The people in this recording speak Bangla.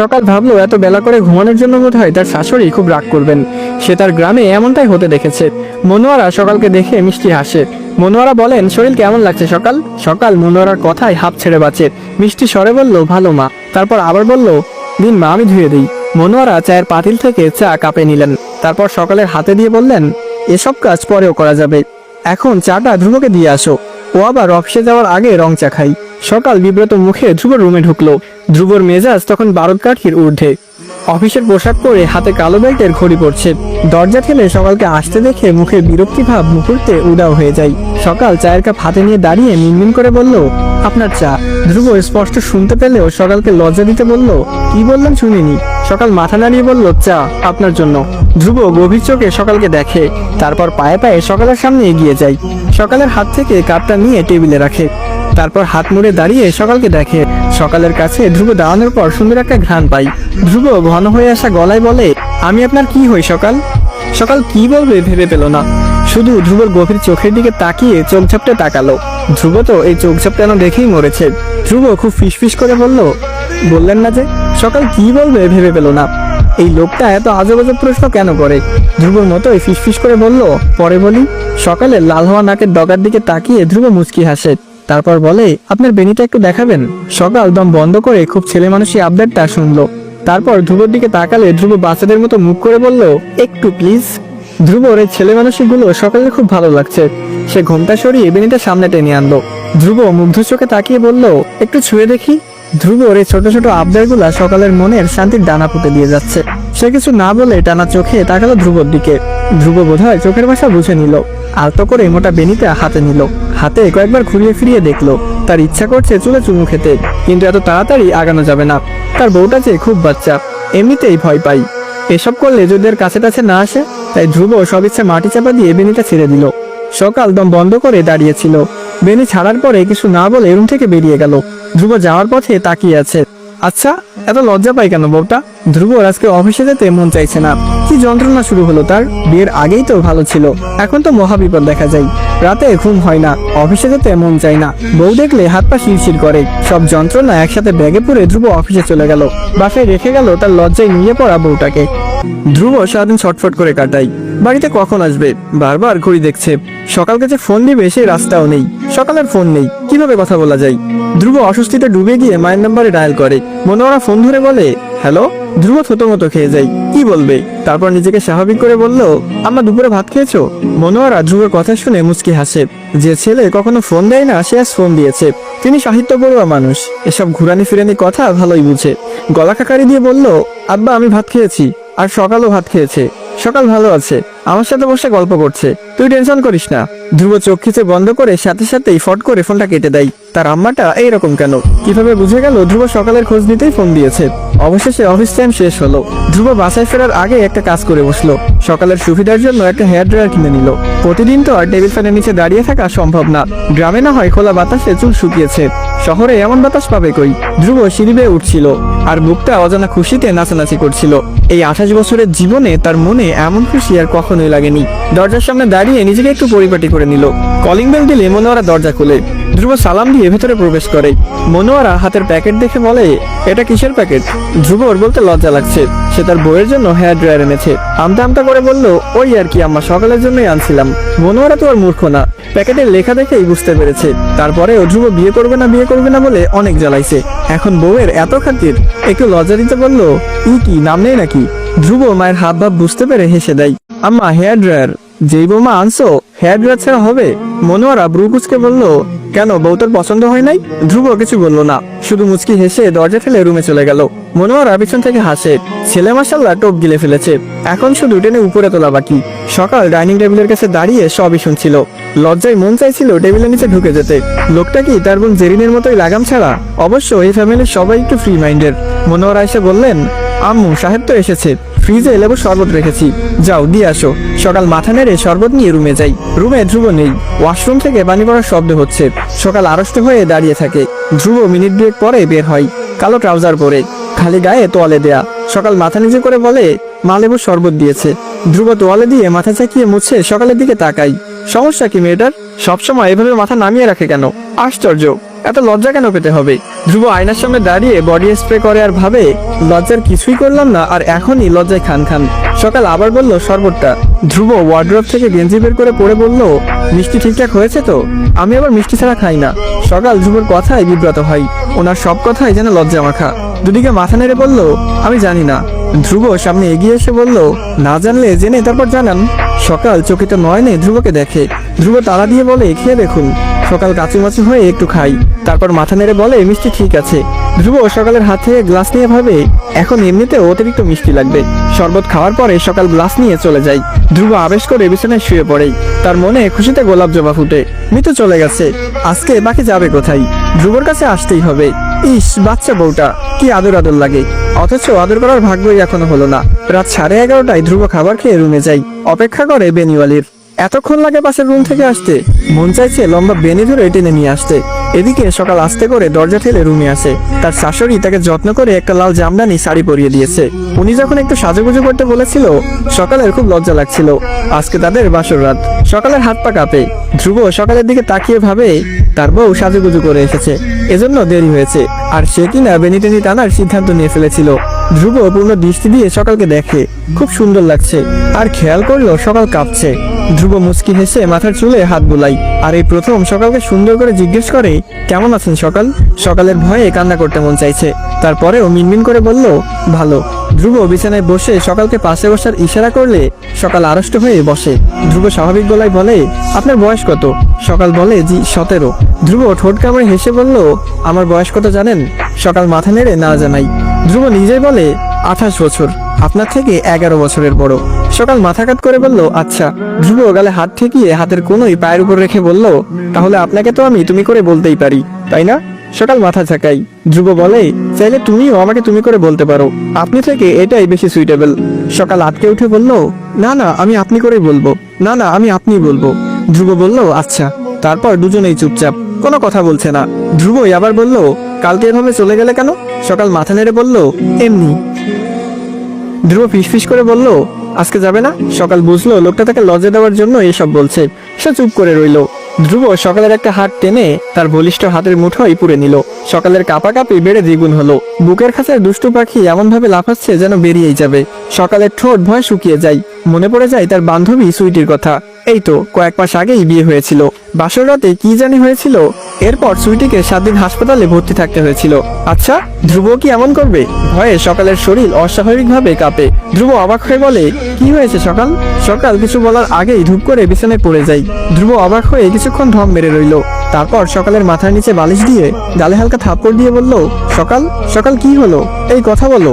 সকাল ভাবলো, এত বেলা করে ঘুমানোর জন্য বোধ হয় তার শাশুড়ি খুব রাগ করবেন। সে তার গ্রামে এমনটাই হতে দেখেছে। মনোয়ারা সকালকে দেখে মিষ্টি হাসে। মনোয়ারা বলেন, শরীর কেমন লাগছে সকাল? সকাল মনোয়ারার কথায় হাফ ছেড়ে বাঁচে। মিষ্টি স্বরে বলল, ভালো মা। তারপর আবার বলল, দিন মা, আমি ধুয়ে দিই। মনোয়ারা চায়ের পাতিল থেকে চা কাপে নিলেন। তারপর সকালের হাতে দিয়ে বললেন, এসব কাজ পরেও করা যাবে। এখন চাটা ধ্রুবকে দিয়ে আসো। ও আবার অফিসে যাওয়ার আগে রং চা খাই। সকাল বিব্রত মুখে ধ্রুব রুমে ঢুকলো। ধ্রুবর মেজাজ তখন বারুদ কাঠির ঊর্ধ্বে। অফিসের পোশাক পরে হাতে কালো বেল্টের ঘড়ি পড়ছে দরজা ঠেলে সকালকে আসতে দেখে মুখের বিরক্তি ভাব মুহূর্তে উদাও হয়ে যায়। সকাল চায়ের কাপ হাতে নিয়ে দাঁড়িয়ে মিনমিন করে বলল, আপনার চা। ধ্রুব স্পষ্ট শুনতে পেলেও সকালকে লজ্জা দিতে বলল, কি বললেন শুনিনি? সকাল মাথা নাড়িয়ে বলল, চা, আপনার জন্য। ধ্রুব গভীর চোখে সকালকে দেখে, তারপর পায়ে পায়ে সকালের সামনে এগিয়ে যায়। সকালের হাত থেকে কাপটা নিয়ে টেবিলে রাখে। তারপর হাত মুড়ে দাঁড়িয়ে সকালকে দেখে। সকালের কাছে ধ্রুব দাঁড়ানোর পর সুন্দর একটা ঘ্রাণ পাই ধ্রুব ঘন হয়ে আসা গলায় বলে, আমি আপনার কি হই সকাল? সকাল কি বলবে ভেবে পেল না। শুধু ধ্রুবর গভীর চোখের দিকে তাকিয়ে চোখ ঝাপটে তাকালো। ধ্রুব তো এই চোখ ঝাপটানো দেখেই মরেছে। ধ্রুব খুব ফিসফিস করে বলল, বললেন না যে সকাল কি বলবে ভেবে পেল না। এই লোকটা এত আজব আজব প্রশ্ন কেন করে? ধ্রুবর মতোই ফিসফিস করে বলল, পরে বলি। সকালে লাল হওয়া নাকের ডগার দিকে তাকিয়ে ধ্রুব মুচকি হাসে। তারপর বলে, আপনার বেনিটা একটু দেখাবেন? সকাল দম বন্ধ করে খুব ছেলে মানুষই আপডেটটা শুনলো। তারপর ধ্রুবর দিকে তাকালে ধ্রুব বাচ্চাদের মতো মুখ করে বলল, একটু প্লিজ। ধ্রুবর এই ছেলে মানুষগুলো সকালে খুব ভালো লাগছে। সে ঘোমটা সরিয়ে বেনিটা সামনে টেনে আনলো। ধ্রুব মুগ্ধ চোখে তাকিয়ে বলল, একটু ছুঁয়ে দেখি। ধ্রুবর এই ছোট ছোট আবদারগুলা সকালের মনের শান্তির ডানা পুঁতে দিয়ে যাচ্ছে। সে কিছু না বলে টানা চোখে তাকালো ধ্রুবর দিকে। ধ্রুব বোধহয় চোখের ভাষা বুঝে নিল। আলতো করে মোটা বেনিতে হাতে নিল। হাতে কয়েকবার ঘুরিয়ে ফিরিয়ে দেখল। তার ইচ্ছা করছে চুলে চুমু খেতে, কিন্তু এত তাড়াতাড়ি আগানো যাবে না। তার বউটা যে খুব বাচ্চা, এমনিতেই ভয় পাই। এসব করলে যদি এর কাছে কাছে না আসে, তাই ধ্রুব সব ইচ্ছে মাটি চাপা দিয়ে বেনিটা ছেড়ে দিল। সকাল দম বন্ধ করে দাঁড়িয়েছিল। বেনি ছাড়ার পরে কিছু না বলে রুম থেকে বেরিয়ে গেল। ধ্রুব যাওয়ার পথে তাকিয়ে আছে। আচ্ছা এত লজ্জা পাই কেন বউটা? ধ্রুব আজকে অফিসে যেতে মন চাইছে না। কি যন্ত্রণা শুরু হলো তার? বিয়ের আগেই তো ভালো ছিল। এখন তো মহাবিপদ দেখা যায়। রাতে ঘুম হয় না, অফিসে যেতে মন চায় না। বউ দেখলে হাত পা শিরশির করে। সব যন্ত্রণা একসাথে ব্যাগে পুরে ধ্রুব অফিসে চলে গেল। বাসায় রেখে গেল তার লজ্জায় নিয়ে পড়া বউটাকে। ধ্রুব সারাদিন ছটফট করে কাটাই বাড়িতে কখন আসবে? বারবার ঘড়ি দেখছে। সকাল কাছে ফোন দিবে সেই রাস্তাও নেই। সকালের ফোন নেই। কীভাবে কথা বলা যায়? ধ্রুব অস্বস্তিতে ডুবে গিয়ে মায়ের নাম্বারে ডায়াল করে। মনোয়ারা ফোন ধরে বলে, হ্যালো? ধ্রুব থতো মতো খেয়ে যায়। কি বলবে? তারপর নিজেকে স্বাভাবিক করে বলল, আমরা দুপুরে ভাত খেয়েছো? মনোয়ারা ধ্রুবের কথা শুনে মুচকি হাসে। যে ছেলে কখনো ফোন দেয় না, সে আজ ফোন দিয়েছে। তিনি সাহিত্য পড়ুয়া মানুষ। এসব ঘুরানি ফিরানি কথা ভালোই বুঝে। গলা খাকারি দিয়ে বলল, আব্বা, আমি ভাত খেয়েছি, আর সকালও ভাত খেয়েছে। সকাল ভালো আছে। আমার সাথে বসে গল্প করছে। তুই টেনশন করিস না। ধ্রুব চোখ খিচে বন্ধ করে সাথে সাথেই ফট করে ফোনটা কেটে দেয়। তার আম্মাটা এইরকম কেন? কীভাবে বুঝে গেল ধ্রুব সকালের খোঁজ নিতেই ফোন দিয়েছে। অবশেষে অফিস টাইম শেষ হলো। ধ্রুব বাসায় ফেরার আগে একটা কাজ করে বসল। সকালের সুবিধার জন্য একটা হেয়ার ড্রায়ার কিনে নিল। প্রতিদিন তো আর টেবিল ফ্যানের নিচে দাঁড়িয়ে থাকা সম্ভব না। গ্রামে না হয় খোলা বাতাসে চুল শুকিয়েছে। শহরে এমন বাতাস পাবে কই? ধ্রুব সিঁড়ি বেয়ে উঠছিল আর বুকটা অজানা খুশিতে নাচানাচি করছিল। এই আঠাশ বছরের জীবনে তার মনে এমন খুশি আর কখনোই লাগেনি। দরজার সামনে দাঁড়িয়ে নিজেকে একটু পরিপাটি করে নিল। কলিং বেল দিলে মনোয়ারা দরজা খুলে। ধ্রুব সালাম দিয়ে ভেতরে প্রবেশ করে। মনোয়ারা হাতের প্যাকেট দেখে বলে, এটা কিসের প্যাকেট? ধ্রুবর বলতে লজ্জা লাগছে। সে তার বইয়ের জন্য হেয়ার ড্রায়ার এনেছে। আমতা আমতা করে বলল, ওই আর কি আম্মা, সকালের জন্যই আনছিলাম। মনোয়ারা তো আর মূর্খ না। প্যাকেটের লেখা দেখেই বুঝতে পেরেছে। তারপরে ও ধ্রুব বিয়ে করবে না, বিয়ে করবে না বলে অনেক জ্বালাইছে। এখন বউয়ের এত খাতির, একটু লজ্জা দিতে বলল, ই কি, নাম নেই নাকি? ধ্রুব মায়ের হাব ভাব বুঝতে পেরে হেসে দেয়, আম্মা, হেয়ার ড্রায়ার। যেই বৌমা আনছো, হেয়ার ড্রায়ার ছাড়া হবে? মনোয়ারা ব্রুকুচকে বলল, কেন, বউ তোর পছন্দ হয় নাই? ধ্রুব কিছু বলল না। শুধু মুচকি হেসে দরজা ফেলে রুমে চলে গেল। মনোয়ারা পিছন থেকে হাসে, ছেলে মাসাল্লাহ টোপ গিলে ফেলেছে। এখন শুধু টেনে উপরে তোলা বাকি। সকাল ডাইনিং টেবিলের কাছে দাঁড়িয়ে সবই শুনছিল। লজ্জায় মন চাইছিল টেবিলের নিচে ঢুকে যেতে। লোকটা কি তার বোন জেরিনের মতোই লাগাম ছাড়া? অবশ্য এই ফ্যামিলির সবাই একটু ফ্রি মাইন্ডের মনোয়ারা এসে বললেন আম্মু, সাহেব তো এসেছে। ফ্রিজে লেবু শরবত রেখেছি। যাও, দিয়ে আসো। সকাল মাথা নেড়ে শরবত নিয়ে রুমে যাই। রুমে ধ্রুব নেই। ওয়াশরুম থেকে পানি পড়ার শব্দ হচ্ছে। সকাল আড়ষ্ট হয়ে দাঁড়িয়ে থাকে। ধ্রুব মিনিট দুয়েক পরে বের হয়। কালো ট্রাউজার পরে। খালি গায়ে তোয়ালে দেয়া। সকাল মাথা নিচে করে বলে, মা লেবু শরবত দিয়েছে। ধ্রুব তোয়ালে দিয়ে মাথা চাকিয়ে মুছে সকালের দিকে তাকাই। সমস্যা কি মেয়েটার? সবসময় এভাবে মাথা নামিয়ে রাখে কেন? আশ্চর্য! এত লজ্জা কেন পেতে হবে? ধ্রুব আয়নার সামনে দাঁড়িয়ে বডি স্প্রে করে আর ভাবে, লজ্জার কিছুই করলাম না, আর এখনই লজ্জায় খান খান। সকাল আবার বলল শরবতটা। ধ্রুব ওয়ার্ড্রপ থেকে গেঞ্জি বের করে পড়ে বলল, মিষ্টি ঠিকঠাক হয়েছে তো? আমি আবার মিষ্টি ছাড়া খাই না। সকাল ধ্রুবর কথায় বিব্রত হয়। ওনার সব কথাই যেন লজ্জা মাখা। দুদিকে মাথা নেড়ে বলল, আমি জানি না। ধ্রুব সামনে এগিয়ে এসে বলল, না জানলে জেনে তারপর জানান। সকাল চকিত নয়নে ধ্রুবকে দেখে। ধ্রুব তালা দিয়ে বলে, খেয়ে দেখুন। সকাল কাচুমাচু হয়ে একটু খাই। তারপর মাথা নেড়ে বলে, মিষ্টি ঠিক আছে। ধ্রুব সকালের হাত থেকে গ্লাস নিয়ে ভাবে, এখন এমনিতে অতিরিক্ত মিষ্টি লাগবে। শরবত খাওয়ার পরে সকাল গ্লাস নিয়ে চলে যায়। ধ্রুব আবেশ করে বিছানায় শুয়ে পড়ে। তার মনে খুশিতে গোলাপ জবা ফুটে। মিতু চলে গেছে। আজকে বাকি যাবে কোথায়? ধ্রুবর কাছে আসতেই হবে। ইস, বাচ্চা বউটা, কি আদর আদর লাগে। অথচ আদর করার ভাগ্যই এখনও হলো না। রাত সাড়ে এগারোটায় ধ্রুব খাবার খেয়ে রুমে যাই অপেক্ষা করে বেনিওয়ালির। এতক্ষণ লাগে পাশের রুম থেকে আসতে। মন চাইছে লম্বা বেনি ধরে টেনে নিয়ে আসতে। এদিকে সকাল আসতে করে দরজা ঠেলে রুমে আসে। তার শাশুড়ি তাকে যত্ন করে একটা লাল জামদানি শাড়ি পরিয়ে দিয়েছে। উনি যখন একটু সাজুগুজু করতে বলেছিল, সকালের খুব লজ্জা লাগছিল। আজকে তাদের বাসর রাত। সকালের হাত পা কাঁপে। ধ্রুব সকালের দিকে তাকিয়ে ভাবে, তার বউ সাজুগুজু করে এসেছে। এজন্য দেরি হয়েছে। আর সে কিনা বেনি টেনি টানার সিদ্ধান্ত নিয়ে ফেলেছিল। ধ্রুব পূর্ণ দৃষ্টি দিয়ে সকালকে দেখে, খুব সুন্দর লাগছে। আর খেয়াল করল সকাল কাঁপছে। ধ্রুব মুচকি হেসে মাথার চুলে হাত বুলাই। আর এই প্রথম সকালকে সুন্দর করে জিজ্ঞেস করে, কেমন আছেন সকাল? সকালের ভয়ে কান্না করতে মন চাইছে। তারপরেও মিনমিন করে বলল, ভালো। ধ্রুব বিছানায় বসে সকালকে পাশে বসার ইশারা করলে সকাল আড়ষ্ট হয়ে বসে। ধ্রুব স্বাভাবিক গলায় বলে, আপনার বয়স কত? সকাল বলে, জি, সতেরো। ধ্রুব ঠোঁট কামড়ে হেসে বলল, আমার বয়স কত জানেন? সকাল মাথা নেড়ে না জানাই। ধ্রুব নিজেই বলে আঠাশ বছর। আপনার থেকে এগারো বছরের বড়। সকাল মাথা করে বলল আচ্ছা। ধ্রুব গালে হাত ঠেকিয়ে হাতের কোনোই পায়ের উপর রেখে বলল, তাহলে আপনাকে তো আমি তুমি করে বলতেই পারি। তাই না? সকাল মাথা ঝাঁকাই। ধ্রুব বলে, চাইলে তুমিও আমাকে তুমি করে বলতে পারো। আপনি থেকে এটাই বেশি সুইটেবল সকাল আটকে উঠে বলল, না না, আমি আপনি করেই বলব। না না, আমি আপনি বলব। ধ্রুব বলল আচ্ছা। তারপর দুজনেই চুপচাপ, কোনো কথা বলছে না। ধ্রুবই আবার বলল, কালকে এভাবে চলে গেলে কেন? সকাল মাথা নেড়ে বলল, এমনি। ধ্রুব ফিসফিস করে বলল, আজকে যাবে না? সকাল বুঝলো, লোকটা তাকে লজ্জা দেওয়ার জন্য এসব বলছে। সে চুপ করে রইল। ধ্রুব সকালের একটা হাত টেনে তার বলিষ্ঠ হাতের মুঠোই পুড়ে নিল। সকালের কাপাকাপি বেড়ে দ্বিগুণ হলো। বুকের কাছে দুষ্টু পাখি এমন ভাবে লাফাচ্ছে যেন বেরিয়েই যাবে। সকালের ঠোঁট ভয় শুকিয়ে যায়। মনে পড়ে যায় তার বান্ধবী সুইটির কথা। এই তো, কয়েক মাস আগেই বিয়ে হয়েছিল। বাসর রাতে কি জানি হয়েছিল এরপর সুইটিকে সাত দিন হাসপাতালে ভর্তি থাকতে হয়েছিল। আচ্ছা ধ্রুব কি এমন করবে? ভয়ে সকালের শরীর অস্বাভাবিকভাবে কাঁপে। ধ্রুব অবাক হয়ে বলে, কি হয়েছে সকাল? সকাল কিছু বলার আগেই ধূপ করে বিছানায় পড়ে যাই। ধ্রুব অবাক হয়ে কিছুক্ষণ ধম মেরে রইল। তারপর সকালের মাথার নিচে বালিশ দিয়ে গালে হালকা থাপ্পড় দিয়ে বলল, সকাল? সকাল কি হলো? এই কথা বলো।